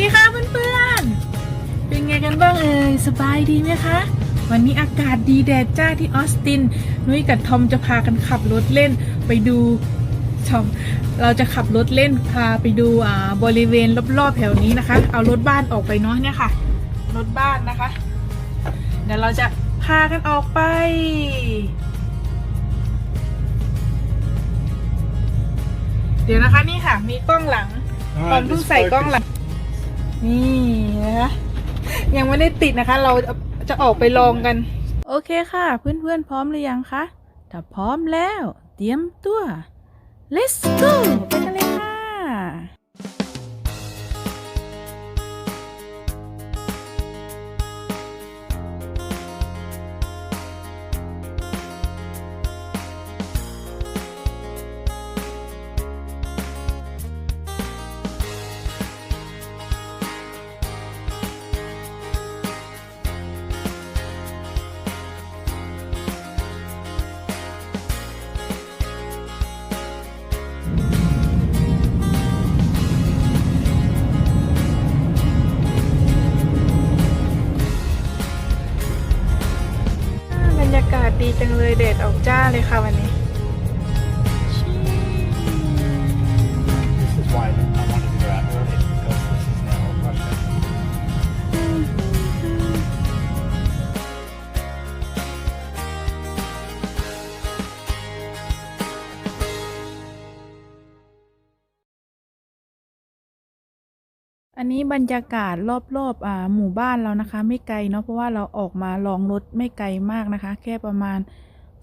ดีค่ะเพื่อนๆ เป็นไงกันบ้างเอ่ยสบายดีไหมคะ วันนี้อากาศดีแดดจ้าที่ออสติน นุ้ยกับทอมจะพากันขับรถเล่นไปดูชอมเราจะขับรถเล่นพาไปดูอ่าบริเวณรอบๆแถวนี้นะคะ เอารถบ้านออกไปเนาะเนี่ยค่ะ รถบ้านนะคะ เดี๋ยวเราจะพากันออกไปเดี๋ยวนะคะนี่ค่ะ มีกล้องหลังตอนเพิ่งใส่กล้องหลัง นี่นะคะยังไม่ได้ติดนะคะ เราจะออกไปลองกัน โอเคค่ะ เพื่อนๆพร้อมหรือยังคะ ถ้าพร้อมแล้ว เตรียมตัว let's go ไปกันเลย จังเลยเดดออกจ้าเลยค่ะวันนี้ นี้บรรยากาศรอบๆอ่าหมู่บ้านเรานะคะ ไม่ไกลเนาะเพราะว่าเราออกมาลองรถไม่ไกลมากนะคะ แค่ประมาณ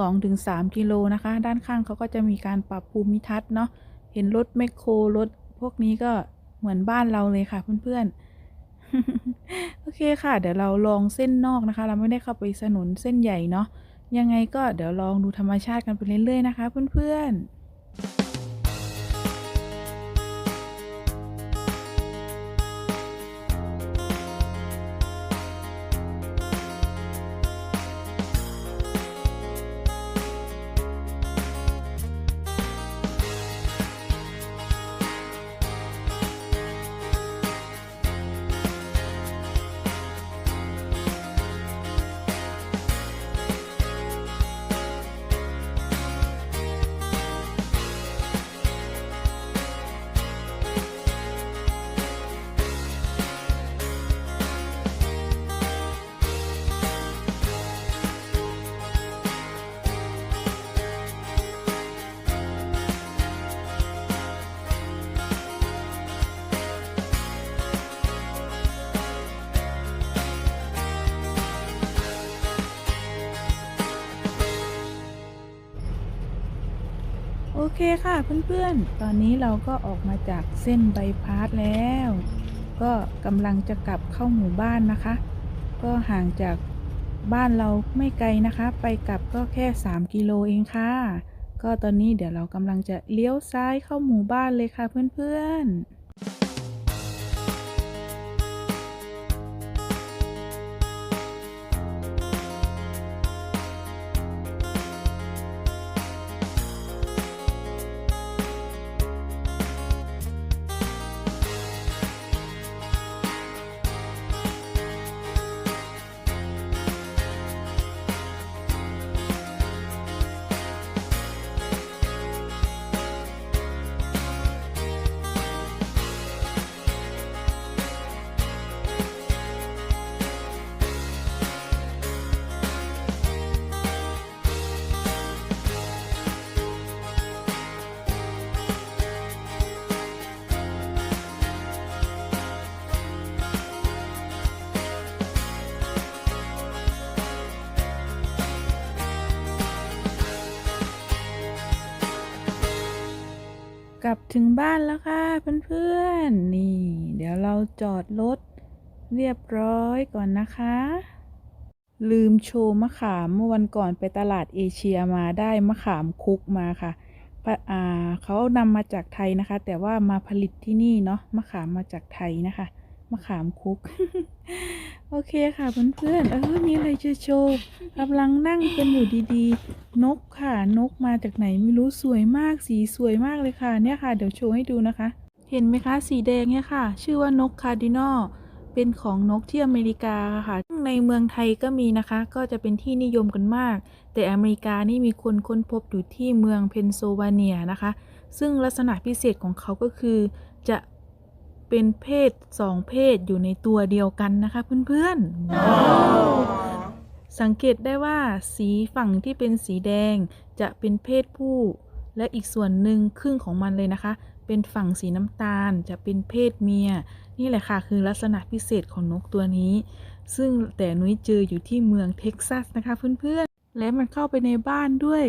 2-3 กิโลนะคะ ด้านข้างเขาก็จะมีการปรับภูมิทัศน์เนาะเห็นรถแมคโครรถพวกนี้ก็เหมือนบ้านเราเลยค่ะเพื่อนๆ โอเคค่ะ เดี๋ยวเราลองเส้นนอกนะคะ เราไม่ได้เข้าไปสนุนเส้นใหญ่เนาะยังไงก็เดี๋ยวลองดูธรรมชาติกันไปเรื่อยๆนะคะ เพื่อนๆ เคค่ะเพื่อนๆ ตอนนี้เราก็ออกมาจากเส้นใบายพาสแล้ว ก็กำลังจะกลับเข้าหมู่บ้านนะคะ ก็ห่างจากบ้านเราไม่ไกลนะคะ ไปกลับก็แค่ 3 กิโลเองค่ะ ก็ตอนนี้เดี๋ยวเรากำลังจะเลี้ยวซ้ายเข้าหมู่บ้านเลยค่ะเพื่อนๆ กลับถึงบ้านแล้วค่ะเพื่อนๆ นี่ เดี๋ยวเราจอดรถเรียบร้อยก่อนนะคะ ลืมโชว์มะขามเมื่อวันก่อนไปตลาดเอเชียมาได้มะขามคุกมาค่ะปะอ่าเขานำมาจากไทยนะคะ แต่ว่ามาผลิตที่นี่เนาะมะขามมาจากไทยนะคะ มะขามคุก โอเคค่ะเพื่อนๆเออมีอะไรจะโชว์กำลังนั่งกันอยู่ดีๆ นกค่ะนกมาจากไหนไม่รู้สวยมากสีสวยมากเลยค่ะ เนี่ยค่ะ เดี๋ยวโชว์ให้ดูนะคะ เห็นไหมคะสีแดงเนี่ยค่ะ ชื่อว่านกคาร์ดินอลเป็นของนกที่อเมริกาค่ะในเมืองไทยก็มีนะคะ ก็จะเป็นที่นิยมกันมาก แต่อเมริกานี่มีคนค้นพบอยู่ที่เมืองเพนซิลเวเนียนะคะ ซึ่งลักษณะพิเศษของเขาก็คือจะ เป็นเพศสองเพศอยู่ในตัวเดียวกันนะคะเพื่อนๆ สังเกตได้ว่าสีฝั่งที่เป็นสีแดงจะเป็นเพศผู้ และอีกส่วนหนึ่งครึ่งของมันเลยนะคะ เป็นฝั่งสีน้ำตาลจะเป็นเพศเมีย นี่แหละค่ะคือลักษณะพิเศษของนกตัวนี้ ซึ่งแต่นุ้ยเจออยู่ที่เมืองเท็กซัสนะคะเพื่อนๆ และมันเข้าไปในบ้านด้วย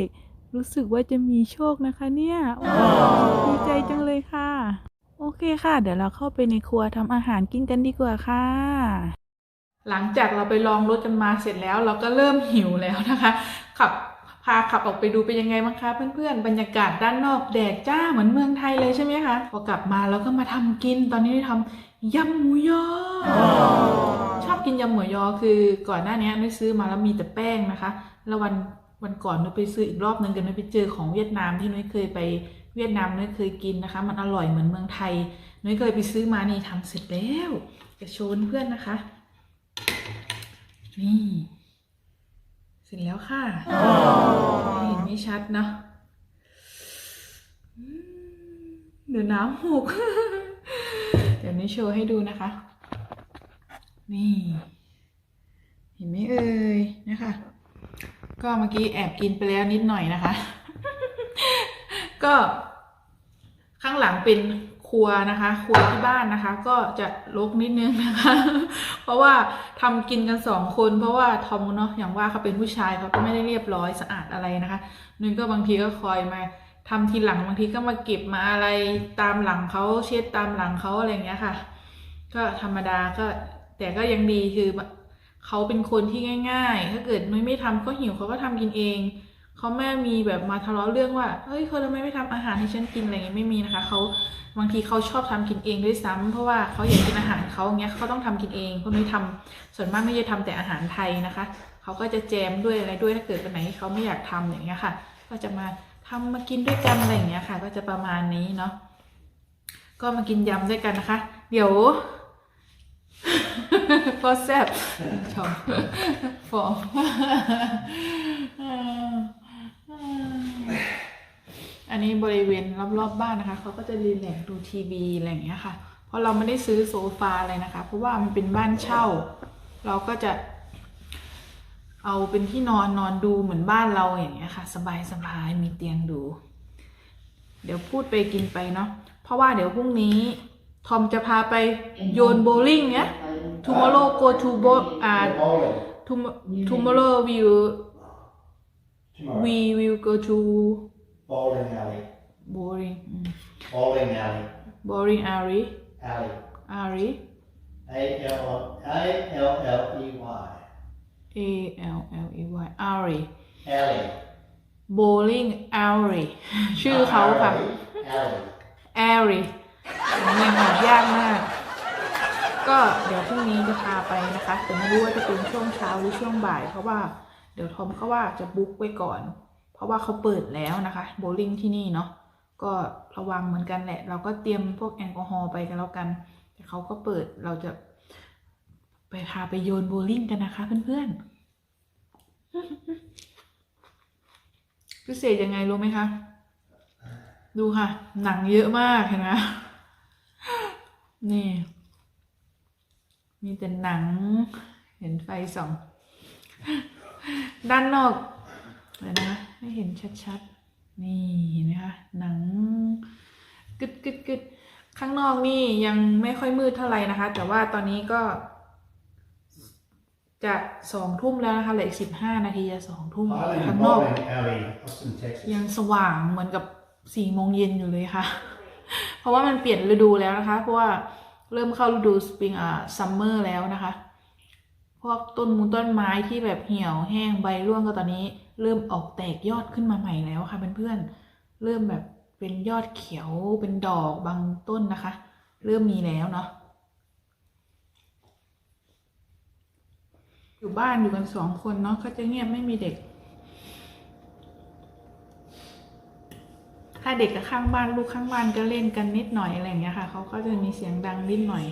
รู้สึกว่าจะมีโชคนะคะเนี่ยดีใจจังเลยค่ะ โอเคค่ะ เดี๋ยวเราเข้าไปในครัวทำอาหารกินกันดีกว่าค่ะ หลังจากเราไปลองรถกันมาเสร็จแล้ว เราก็เริ่มหิวแล้วนะคะ ขับพาขับออกไปดูเป็นยังไงบ้างคะเพื่อนๆ บรรยากาศด้านนอกแดดจ้าเหมือนเมืองไทยเลยใช่ไหมคะ พอกลับมาเราก็มาทำกินตอนนี้ได้ทำยำหมูยอ ชอบกินยำหมูยอคือก่อนหน้านี้นุ้ยซื้อมาแล้วมีแต่แป้งนะคะ แล้ววันวันก่อนนุ้ยไปซื้ออีกรอบนึงกันนุ้ยไปเจอของเวียดนามที่นุ้ยเคยไป เวียดนามนุ้ยเคยกินนะคะ มันอร่อยเหมือนเมืองไทยนุ้ยเคยไปซื้อมานี่ทำเสร็จแล้วจะโชว์เพื่อนนะคะ นี่เสร็จแล้วค่ะเห็นไม่ชัดเนาะเดี๋ยวน้ำหก เดี๋ยวนี้โชว์ให้ดูนะคะ นี่ เห็นไหมเอ่ยนะคะ ก็เมื่อกี้แอบกินไปแล้วนิดหน่อยนะคะ ก็ ข้างหลังเป็นครัวนะคะ ครัวที่บ้านนะคะ ก็จะรกนิดนึงนะคะ เพราะว่าทำกินกันสองคน เพราะว่าทอมเนาะอย่างว่าเขาเป็นผู้ชายเขาก็ไม่ได้เรียบร้อยสะอาดอะไรนะคะนุ้ยก็บางทีก็คอยมาทำทีหลังบางทีก็มาเก็บมาอะไรตามหลังเขาเช็ดตามหลังเขาอะไรอย่างเงี้ยค่ะ ก็ธรรมดาก็แต่ก็ยังดีคือเขาเป็นคนที่ง่าย ๆ ถ้าเกิดนุ้ยไม่ทำก็หิวเขาก็ทำกินเอง เขาไม่มีแบบมาทะเลาะเรื่องว่าเฮ้ยเขาทำไมไม่ทำอาหารให้ฉันกินอะไรเงี้ยไม่มีนะคะเขาบางทีเขาชอบทำกินเองด้วยซ้ำเพราะว่าเขาอยากกินอาหารเขาเงี้ยเขาต้องทำกินเองเพราะนุ้ยทำส่วนมากไม่ได้ทำแต่อาหารไทยนะคะเขาก็จะแจมด้วยอะไรด้วยถ้าเกิดวันไหนเขาไม่อยากทำอย่างเงี้ยค่ะ ก็จะมาทำมากินด้วยกันอะไรอย่างเงี้ยค่ะ ก็จะประมาณนี้เนาะก็มากินยำด้วยกันนะคะ เดี๋ยวพอแซ่บชอบฟอง อันนี้บริเวณรอบๆบบ้านนะคะเขาก็จะรีแลกดูทีวีอะไรอย่างเงี้ยค่ะ เพราะเราไม่ได้ซื้อโซฟาอะไรนะคะ เพราะว่ามันเป็นบ้านเช่า เราก็จะ เอาเป็นที่นอนนอนดูเหมือนบ้านเราอย่างเงี้ยค่ะ สบายสบายๆมีเตียงดู เดี๋ยวพูดไปกินไปเนาะเพราะว่าเดี๋ยวพรุ่งนี้ทอมจะพาไปโยนโบว์ลิ่งเนี่ย tomorrow go to bo อ่า tomorrow we will we will go to Bowling alley. boring อืม Bowling alley. boring alley Alley. alley A L A L L E Y. a l l e y alley Alley. bowling alley ชื่อเขาค่ะ Alley. alley ยังหายากมาก ก็เดี๋ยวพรุ่งนี้จะพาไปนะคะ แต่ไม่รู้ว่าจะเป็นช่วงเช้าหรือช่วงบ่าย เพราะว่าเดี๋ยวทอมเขาว่าจะบุ๊กไว้ก่อน เพราะว่าเขาเปิดแล้วนะคะ โบลิ่งที่นี่เนาะก็ระวังเหมือนกันแหละ เราก็เตรียมพวกแอลกอฮอล์ไปกันแล้วกันแต่เขาก็เปิดเราจะ ไปพาไปโยนโบลิ่งกันนะคะ เพื่อนๆพิเศษยังไงรู้ไหมคะ ดูค่ะ หนังเยอะมากเห็นไหมนี่ มีแต่หนัง เห็นไฟส่อง ด้านนอก เดี๋ยวนะให้เห็นชัดๆ นี่เห็นไหมคะหนังกึดกึดกึดข้างนอกนี่ยังไม่ค่อยมืดเท่าไหร่นะคะ แต่ว่าตอนนี้ก็ จะสองทุ่มแล้วนะคะเหลืออีกสิบห้านาทีจะสองทุ่ม I live ข้า in งนอก Bowling alley, Austin, Texas. ยังสว่างเหมือนกับสี่โมงเย็นอยู่เลยค่ะ เพราะว่ามันเปลี่ยนฤดูแล้วนะคะ เพราะว่าเริ่มเข้าฤดูสปริงอ่าซัมเมอร์แล้วนะคะ พวกต้นมูต้นไม้ที่แบบเหี่ยวแห้งใบร่วงก็ตอนนี้ เริ่มออกแตกยอดขึ้นมาใหม่แล้วค่ะเพื่อนๆ เริ่มแบบเป็นยอดเขียวเป็นดอกบางต้นนะคะ เริ่มมีแล้วเนาะอยู่บ้านอยู่กันสองคนเนาะก็จะเงียบไม่มีเด็ก ถ้าเด็กกับข้างบ้านลูกข้างบ้านก็เล่นกันนิดหน่อยอะไรอย่างเงี้ยค่ะเขาก็จะมีเสียงดังนิดหน่อย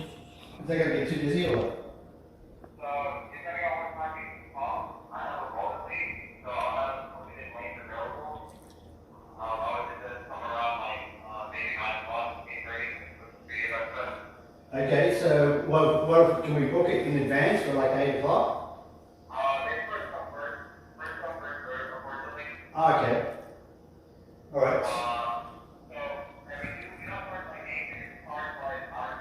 What, what, can we book it in advance for like 8 o'clock? Uh, first come, first, first come, first unfortunately. Ah, okay. All right. Uh, so, I mean, you work like eight, like,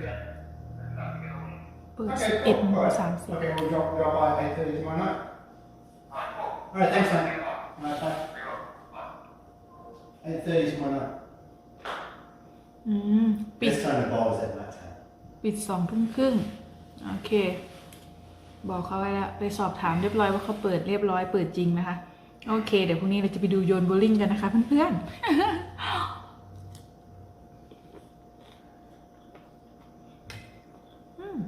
yeah. Okay, cool. All right. Okay, we'll drop, drop by at 8.30 tomorrow night. Uh, cool. All right, thanks, man. Night, bye. 8.30 tomorrow night. Mm, Best time to ball is at night. ปิดสองทุ่มครึ่งโอเค บอกเขาไว้แล้วไปสอบถามเรียบร้อยว่าเขาเปิดเรียบร้อยเปิดจริงนะคะ โอเค เดี๋ยวพรุ่งนี้เราจะไปดูโยนโบว์ลิ่งกันนะคะเพื่อนๆอืม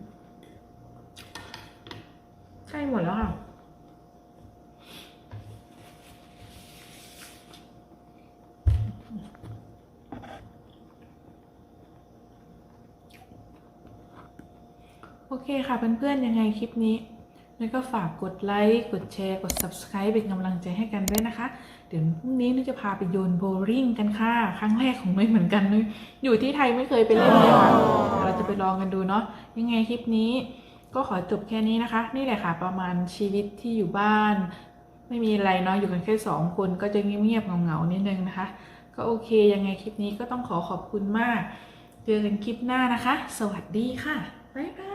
ใกล้หมดแล้วค่ะ เคค่ะเพื่อนๆยังไงคลิปนี้แล้วก็ฝากกดไลค์ กดแชร์ กด subscribe เป็นกำลังใจให้กันด้วยนะคะ เดี๋ยวพรุ่งนี้นุ้ยจะพาไปโยนโบว์ลิ่งกันค่ะ ครั้งแรกของนุ้ยเหมือนกันนุ้ยอยู่ที่ไทยไม่เคยไปเล่นเลยค่ะเดี๋ยวเราจะไปลองกันดูเนาะ ยังไงคลิปนี้ก็ขอจบแค่นี้นะคะ นี่แหละค่ะ ประมาณชีวิตที่อยู่บ้าน ไม่มีอะไรเนาะ อยู่กันแค่สองคนก็จะเงียบๆเหงาๆนิดนึงนะคะ ก็โอเค ยังไงคลิปนี้ก็ต้องขอขอบคุณมาก เจอกันคลิปหน้านะคะ สวัสดีค่ะ บ๊ายบาย